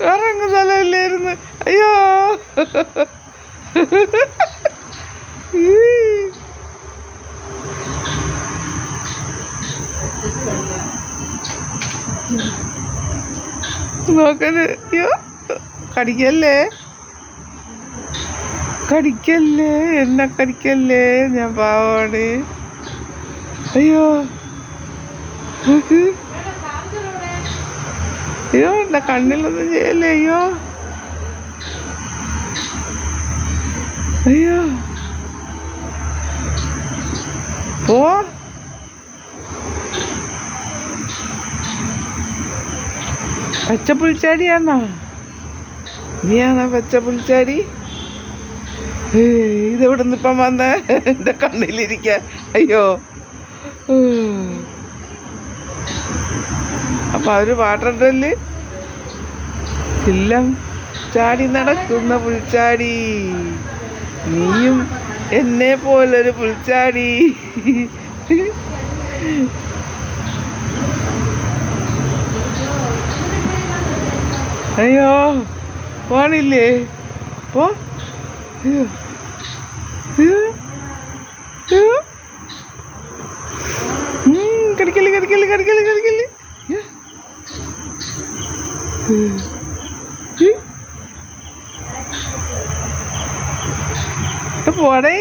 വേറെ അങ്ങ് സ്ഥലമില്ലായിരുന്നു അയ്യോ. നോക്കൽ അയ്യോ. കടിക്കല്ലേ? കടിക്കല്ലേ? എന്നെ കടിക്കല്ലേ? ഞാൻ പാവാണ് അയ്യോ. അയ്യോ എന്റെ കണ്ണിലൊന്നും ചെയ്യല്ലേ അയ്യോ. അയ്യോ. പോ. പച്ച പുൽച്ചാടിയാണോ നീയാണോ പച്ച പുൽച്ചാടി ഏയ്, ഇതെവിടെ നിന്ന് ഇപ്പം വന്ന? എന്റെ കണ്ണിലിരിക്കാൻ. അയ്യോ. അവർ പാട്ടുണ്ടല്ലേ എല്ലാം ചാടി നടക്കുന്ന പുൽച്ചാടി. നീയും എന്നെ പോലൊരു പുൽച്ചാടി. അയ്യോ പോണില്ലേ? പോ. അയ്യോ. പോടേ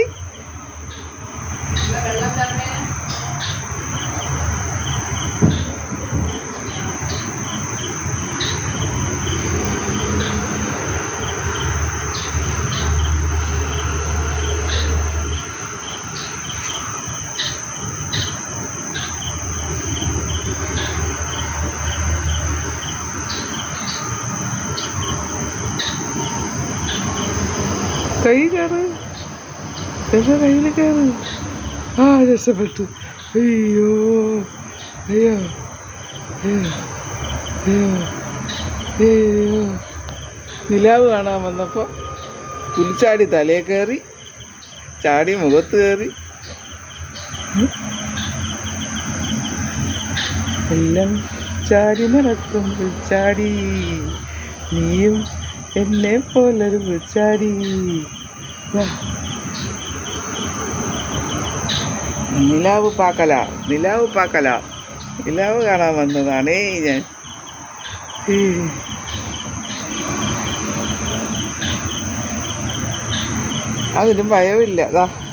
കൈ കയറ് എന്റെ കയ്യിൽ കയറ്. ആ രക്ഷപ്പെട്ടു അയ്യോ. അയ്യോ. അയ്യോ. അയ്യോ. നിലാവ് കാണാൻ വന്നപ്പോൾ പുലിച്ചാടി തലയെ കയറി ചാടി മുഖത്ത് കയറി. എല്ലാം ചാടി നടക്കും പുൽച്ചാടി. നീയും എന്നെ പോലൊരു വിചാരി നിലാവ് പാക്കല നിലാവ് പാക്കല. നിലാവ് കാണാൻ വന്നതാണേ. ഞാൻ. അതിനും ഭയമില്ല. അതാ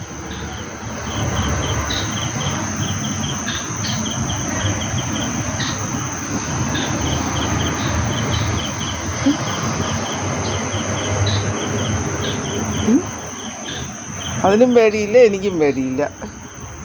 അതിനും പേടിയില്ല എനിക്കും പേടിയില്ല.